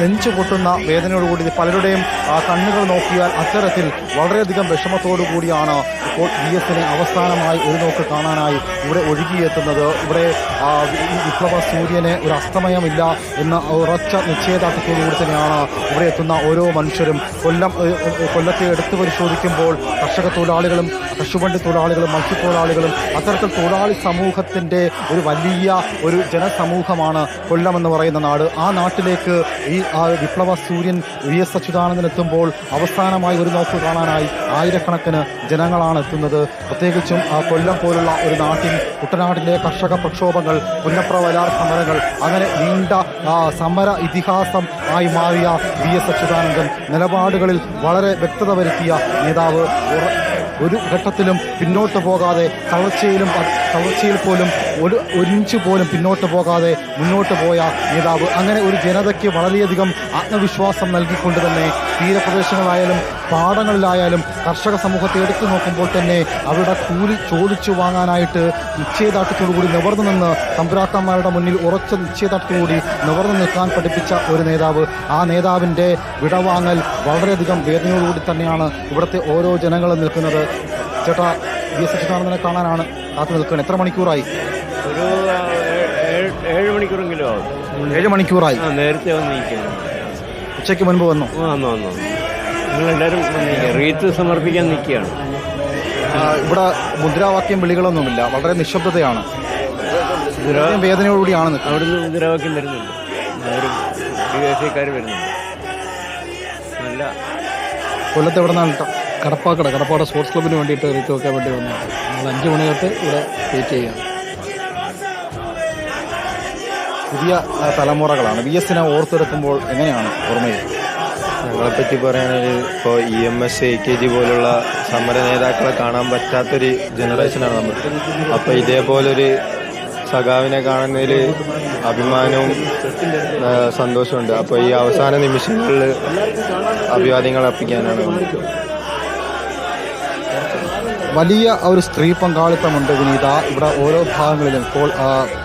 നെഞ്ചു പൊട്ടുന്ന വേദനയോടുകൂടി പലരുടെയും കണ്ണുകൾ നോക്കിയാൽ അത്തരത്തിൽ വളരെയധികം വിഷമത്തോടു കൂടിയാണ് ഇപ്പോൾ വി എസിനെ അവസാനമായി ഒരു നോക്ക് കാണാനായി ഇവിടെ ഒഴുകിയെത്തുന്നത്. ഇവിടെ വിപ്ലവ സൂര്യന് ഒരു അസ്തമയമില്ല എന്ന ഉറച്ച നിശ്ചയദാർഢ്യത്തോടുകൂടി തന്നെയാണ് ഇവിടെ എത്തുന്ന ഓരോ മനുഷ്യരും. കൊല്ലം കൊല്ലത്തെ എടുത്തു പരിശോധിക്കുമ്പോൾ കർഷക തൊഴിലാളികളും കശുവണ്ടി തൊഴിലാളികളും മത്സ്യത്തൊഴിലാളികളും അത്തരത്തിൽ തൊഴിലാളി സമൂഹത്തിന്റെ ഒരു വലിയ ഒരു ജനസമൂഹമാണ് കൊല്ലം എന്ന് പറയുന്ന നാട്. ആ നാട്ടിലേക്ക് ഈ ആ വിപ്ലവ സൂര്യൻ വി എസ് അച്യുതാനന്ദൻ എത്തുമ്പോൾ അവസാനമായി ഒരു നോക്ക് കാണാനായി ആയിരക്കണക്കിന് ജനങ്ങളാണ് എത്തുന്നത്. പ്രത്യേകിച്ചും ആ കൊല്ലം പോലുള്ള ഒരു നാട്ടിൽ കുട്ടനാട്ടിലെ കർഷക പ്രക്ഷോഭങ്ങൾ പുന്നപ്ര വലാർ സമരങ്ങൾ അങ്ങനെ നീണ്ട സമര ഇതിഹാസം ആയി മാറിയ വി എസ് അച്യുതാനന്ദൻ നിലപാടുകളിൽ വളരെ വ്യക്തത വരുത്തിയ നേതാവ്. ഒരു ഘട്ടത്തിലും പിന്നോട്ട് പോകാതെ തളർച്ചയിലും തളർച്ചയിൽ പോലും ഒരു ഒരിഞ്ച് പോലും പിന്നോട്ട് പോകാതെ മുന്നോട്ട് പോയ നേതാവ്. അങ്ങനെ ഒരു ജനതയ്ക്ക് വളരെയധികം ആത്മവിശ്വാസം നൽകിക്കൊണ്ട് തന്നെ തീരപ്രദേശങ്ങളായാലും പാടങ്ങളിലായാലും കർഷക സമൂഹത്തെ എടുത്തു നോക്കുമ്പോൾ തന്നെ അവരുടെ കൂലി ചോദിച്ചു വാങ്ങാനായിട്ട് നിശ്ചയദാർഢ്യത്തോടുകൂടി നിവർന്നു നിന്ന് തമ്പുരാക്കന്മാരുടെ മുന്നിൽ ഉറച്ച നിശ്ചയദാർഢ്യത്തോടുകൂടി നിവർന്നു നിൽക്കാൻ പഠിപ്പിച്ച ഒരു നേതാവ്. ആ നേതാവിന്റെ വിടവാങ്ങൽ വളരെയധികം വേദനയോടുകൂടി തന്നെയാണ് ഇവിടുത്തെ ഓരോ ജനങ്ങളും നിൽക്കുന്നത്. ചേട്ടാ വി എസ് അച്യുതാനന്ദനെ കാണാനാണ് കാത്തു നിൽക്കുന്നത് എത്ര മണിക്കൂറായി? ഒരു ഏഴ് മണിക്കൂറെങ്കിലും ആവും. ഏഴ് മണിക്കൂറായി. ആ നേരത്തെ വന്നിരിക്കുന്നു. ഉച്ചയ്ക്ക് മുൻപ് വന്നു. വന്നു വന്നു നിങ്ങളെല്ലാവരും റീത്ത് സമർപ്പിക്കാൻ നിൽക്കുകയാണ്. ഇവിടെ മുദ്രാവാക്യം വിളികളൊന്നുമില്ല. വളരെ നിശബ്ദതയാണ്. വേദനയോടുകൂടിയാണ് അവിടെ അവിടുന്ന് മുദ്രാവാക്യം വരുന്നുണ്ട്. അവരും വിദേശക്കാർ വരുന്നുണ്ട്. നല്ല കൊല്ലത്ത് എവിടെ നിന്നാണ് കടപ്പാക്കട കടപ്പാട് സ്പോർട്സ് ക്ലബിന് വേണ്ടിയിട്ട് റീത്ത് വെക്കാൻ വേണ്ടി വന്നു നമ്മൾ അഞ്ച് മണി തൊട്ട് ഇവിടെ വെയിറ്റ് ചെയ്യാം പുതിയ തലമുറകളാണ്. വി എസിനെ ഓർത്തെടുക്കുമ്പോൾ എങ്ങനെയാണ് ഓർമ്മയിൽ? ഞങ്ങളെപ്പറ്റി പറയുകയാണെങ്കിൽ ഇപ്പോൾ E M S A K G പോലുള്ള സമര നേതാക്കളെ കാണാൻ പറ്റാത്തൊരു ജനറേഷനാണ് നമ്മൾ. അപ്പോൾ ഇതേപോലൊരു സഖാവിനെ കാണുന്നതിൽ അഭിമാനവും സന്തോഷമുണ്ട് അപ്പോൾ ഈ അവസാന നിമിഷങ്ങളിൽ അഭിവാദ്യങ്ങൾ അർപ്പിക്കാനാണ് വലിയ ഒരു സ്ത്രീ പങ്കാളിത്തമുണ്ട് വിനീത. ഇവിടെ ഓരോ ഭാഗങ്ങളിലും ഇപ്പോൾ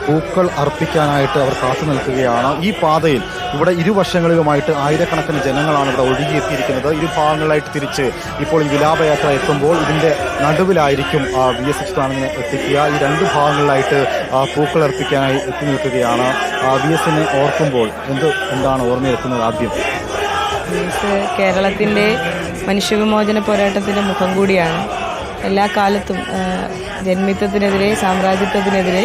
പൂക്കൾ അർപ്പിക്കാനായിട്ട് അവർ കാത്തു നിൽക്കുകയാണ്. ഈ പാതയിൽ ഇവിടെ ഇരുവശങ്ങളിലുമായിട്ട് ആയിരക്കണക്കിന് ജനങ്ങളാണ് ഇവിടെ ഒഴുകിയെത്തിയിരിക്കുന്നത്. ഇരു ഭാഗങ്ങളിലായിട്ട് തിരിച്ച് ഇപ്പോൾ ഈ വിലാപയാത്ര എത്തുമ്പോൾ ഇതിന്റെ നടുവിലായിരിക്കും വി എസ് അച്യുതാനന്ദനെ എത്തിക്കുക. ഈ രണ്ട് ഭാഗങ്ങളിലായിട്ട് പൂക്കൾ അർപ്പിക്കാനായി എത്തി നിൽക്കുകയാണ്. വി എസിനെ ഓർക്കുമ്പോൾ എന്ത് എന്താണ് ഓർമ്മയെത്തുന്നത് ആദ്യം? കേരളത്തിന്റെ മനുഷ്യവിമോചന പോരാട്ടത്തിന്റെ മുഖം കൂടിയാണ്. എല്ലാ കാലത്തും ജന്മിത്വത്തിനെതിരെ സാമ്രാജ്യത്വത്തിനെതിരെ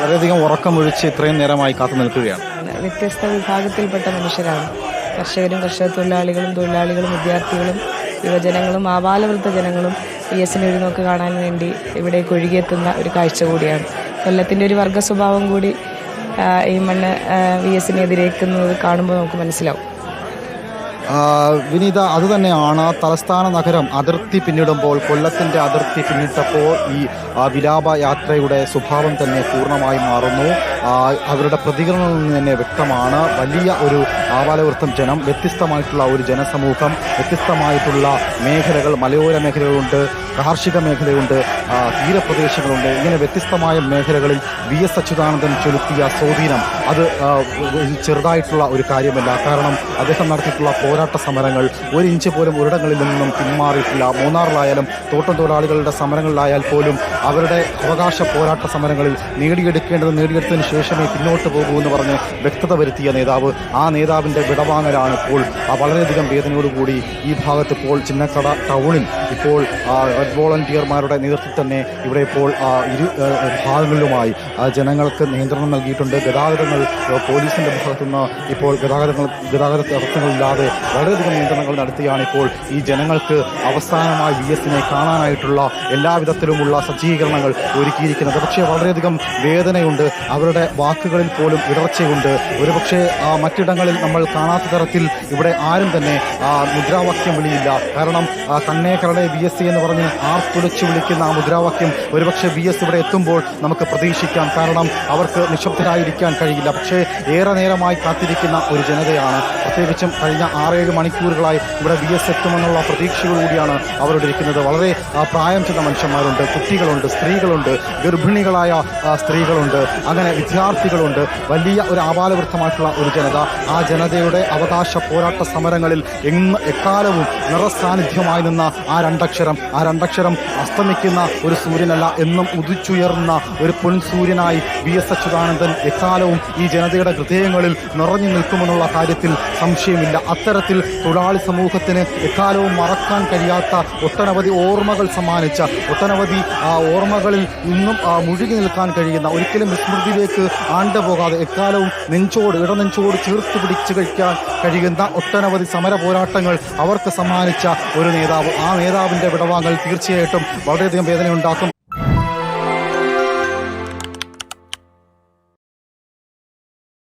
വളരെയധികം ഉറക്കമൊഴിച്ച് ഇത്രയും നേരമായി കാത്തു നിൽക്കുകയാണ്. വ്യത്യസ്ത വിഭാഗത്തിൽപ്പെട്ട മനുഷ്യരാണ്. കർഷകരും കർഷക തൊഴിലാളികളും തൊഴിലാളികളും വിദ്യാർത്ഥികളും യുവജനങ്ങളും ആബാലവൃദ്ധ ജനങ്ങളും പി എസിനെ ഒരു നോക്ക് കാണാൻ വേണ്ടി ഇവിടേക്ക് ഒഴുകിയെത്തുന്ന ഒരു കാഴ്ച കൂടിയാണ്. കൊല്ലത്തിന്റെ ഒരു വർഗ സ്വഭാവം കൂടി ഈ മണ്ണ് വി എസിനെ എതിരേക്കുന്നത് കാണുമ്പോൾ നമുക്ക് മനസ്സിലാവും. ആ, അത് തന്നെയാണ് തലസ്ഥാന നഗരം അതിർത്തി പിന്നിടുമ്പോൾ കൊല്ലത്തിന്റെ അതിർത്തി പിന്നിട്ടപ്പോൾ ഈ വിലാപ യാത്രയുടെ സ്വഭാവം തന്നെ പൂർണമായി മാറുന്നു. അവരുടെ പ്രതികരണങ്ങളിൽ നിന്ന് തന്നെ വ്യക്തമാണ്. വലിയ ഒരു ആവാലവൃത്തം ജനം വ്യത്യസ്തമായിട്ടുള്ള ഒരു ജനസമൂഹം വ്യത്യസ്തമായിട്ടുള്ള മേഖലകൾ മലയോര മേഖലകളുണ്ട്. കാർഷിക മേഖലയുണ്ട് തീരപ്രദേശങ്ങളുണ്ട്. ഇങ്ങനെ വ്യത്യസ്തമായ മേഖലകളിൽ വി എസ് അച്യുതാനന്ദൻ ചെലുത്തിയ സ്വാധീനം അത് ചെറുതായിട്ടുള്ള ഒരു കാര്യമല്ല. കാരണം അദ്ദേഹം നടത്തിയിട്ടുള്ള പോരാട്ട സമരങ്ങൾ ഒരു ഇഞ്ച് പോലും ഒരിടങ്ങളിൽ നിന്നും പിന്മാറിയിട്ടില്ല. മൂന്നാറിലായാലും തോട്ടം തൊഴിലാളികളുടെ സമരങ്ങളിലായാൽ പോലും അവരുടെ അവകാശ പോരാട്ട സമരങ്ങളിൽ നേടിയെടുക്കേണ്ടത് നേടിയെടുത്തതിന് ശേഷമേ പിന്നോട്ട് പോകൂ എന്ന് പറഞ്ഞ് വ്യക്തത വരുത്തിയ നേതാവ് ആ നേതാവിന്റെ വിടവാങ്ങലാണ് ഇപ്പോൾ വളരെയധികം വേദനയോടുകൂടി ഈ ഭാഗത്ത് ഇപ്പോൾ ചിന്നക്കട ടൗണിൽ ഇപ്പോൾ റെഡ് വോളണ്ടിയർമാരുടെ നേതൃത്വത്തിൽ തന്നെ ഇവിടെ ഇപ്പോൾ ഇരു ഭാഗങ്ങളിലുമായി ജനങ്ങൾക്ക് നിയന്ത്രണം നൽകിയിട്ടുണ്ട്. ഗതാഗതങ്ങൾ പോലീസിന്റെ ഭാഗത്തു നിന്ന് ഇപ്പോൾ ഗതാഗതങ്ങൾ ഗതാഗത തടസ്സങ്ങളില്ലാതെ വളരെയധികം നിയന്ത്രണങ്ങൾ നടത്തിയാണ് ഇപ്പോൾ ഈ ജനങ്ങൾക്ക് അവസാനമായി വി എസിനെ കാണാനായിട്ടുള്ള എല്ലാവിധത്തിലുമുള്ള സജ്ജീകരണങ്ങൾ ഒരുക്കിയിരിക്കുന്നത്. പക്ഷേ വളരെയധികം വേദനയുണ്ട്. അവരുടെ വാക്കുകളിൽ പോലും ഇടർച്ചയുണ്ട്. ഒരുപക്ഷെ മറ്റിടങ്ങളിൽ നമ്മൾ കാണാത്ത തരത്തിൽ ഇവിടെ ആരും തന്നെ മുദ്രാവാക്യം വിളിയില്ല. കാരണം കണ്ണേ കരടേ ഞങ്ങളുടെ വി എസ് സി എന്ന് പറഞ്ഞ് ആർത്തുലച്ചു വിളിക്കുന്ന ആ മുദ്രാവാക്യം ഒരുപക്ഷെ വി എസ് ഇവിടെ എത്തുമ്പോൾ നമുക്ക് പ്രതീക്ഷിക്കാം. കാരണം അവർക്ക് നിശബ്ദരായിരിക്കാൻ കഴിയില്ല. പക്ഷേ ഏറെ നേരമായി കാത്തിരിക്കുന്ന ഒരു ജനതയാണ്. പ്രത്യേകിച്ചും കഴിഞ്ഞ ആറേഴ് മണിക്കൂറുകളായി ഇവിടെ വി എസ് എത്തുമെന്നുള്ള പ്രതീക്ഷയോടുകൂടിയാണ് അവരുടെ ഇരിക്കുന്നത്. വളരെ പ്രായം ചെന്ന മനുഷ്യന്മാരുണ്ട്. കുട്ടികളുണ്ട് സ്ത്രീകളുണ്ട്. ഗർഭിണികളായ സ്ത്രീകളുണ്ട്. അങ്ങനെ വിദ്യാർത്ഥികളുണ്ട്. വലിയ ഒരു ആപാലവൃത്തമായിട്ടുള്ള ഒരു ജനത. ആ ജനതയുടെ അവകാശ പോരാട്ട സമരങ്ങളിൽ എന്ന് എക്കാലവും നിറസാന്നിധ്യമായി നിന്ന ആ രണ്ടക്ഷരം. ആ രണ്ടക്ഷരം അസ്തമിക്കുന്ന ഒരു സൂര്യനല്ല എന്നും ഉദിച്ചുയർന്ന ഒരു പൊൻസൂര്യനായി വി എസ് അച്യുതാനന്ദൻ എക്കാലവും ഈ ജനതയുടെ ഹൃദയങ്ങളിൽ നിറഞ്ഞു നിൽക്കുമെന്നുള്ള കാര്യത്തിൽ സംശയമില്ല. അത്തരത്തിൽ തൊഴിലാളി സമൂഹത്തിന് എക്കാലവും മറക്കാൻ കഴിയാത്ത ഒട്ടനവധി ഓർമ്മകൾ സമ്മാനിച്ച ഒട്ടനവധി ആ, ഓർമ്മകളിൽ ഇന്നും മുഴുകി നിൽക്കാൻ കഴിയുന്ന ഒരിക്കലും വിസ്മൃതിയിലേക്ക് ആണ്ടുപോകാതെ എക്കാലവും നെഞ്ചോട് ഇടനെഞ്ചോട് ചേർത്ത് പിടിച്ചു കഴിക്കാൻ കഴിയുന്ന ഒട്ടനവധി സമര പോരാട്ടങ്ങൾ അവർക്ക് സമ്മാനിച്ച ഒരു നേതാവ്. ആ നേതാവിന്റെ വിടവാങ്ങൽ തീർച്ചയായിട്ടും വളരെയധികം വേദനയുണ്ടാക്കും.